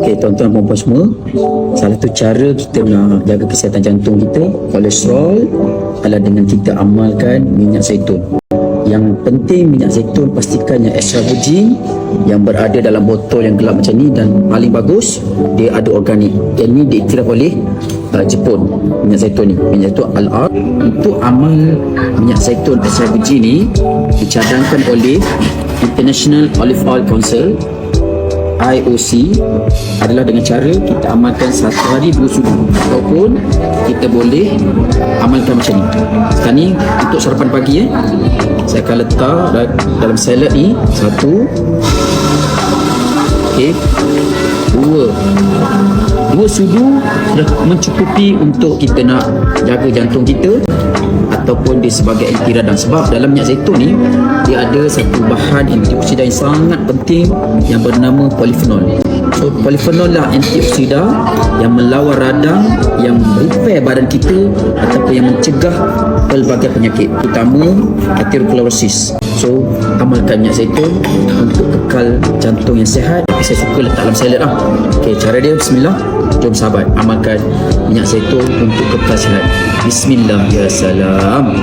Okay, tuan-tuan dan puan semua. Salah satu cara kita nak jaga kesihatan jantung kita Kolesterol adalah dengan kita amalkan minyak zaitun. Yang penting minyak zaitun pastikan yang extra virgin Yang berada dalam botol yang gelap macam ni Dan paling bagus Dia ada organik. Yang ni diiktiraf oleh uh, Jepun. Minyak zaitun ni. Minyak zaitun Al-Ar. Untuk amal minyak zaitun extra virgin ni Dicadangkan oleh International Olive Oil Council IOC adalah dengan cara kita amalkan satu hari dua sudu ataupun kita boleh amalkan macam ni. Sekarang ni untuk sarapan pagi eh saya akan letak da- dalam salad ni satu okey dua. Dua sudu sudah mencukupi untuk kita nak jaga jantung kita ataupun dia sebagai anti radang sebab dalam minyak zaitun ni dia ada satu bahan antioksida yang sangat penting yang bernama polyphenol. So polyphenol lah antioksida yang melawan radang yang repair badan kita ataupun yang mencegah pelbagai penyakit terutama atherosclerosis. So amalkan minyak zaitun untuk kekal jantung yang sihat saya suka letak dalam salad lah. Ok cara dia bismillah. Jom sahabat amalkan minyak zaitun untuk kekal sihat bismillah ya salam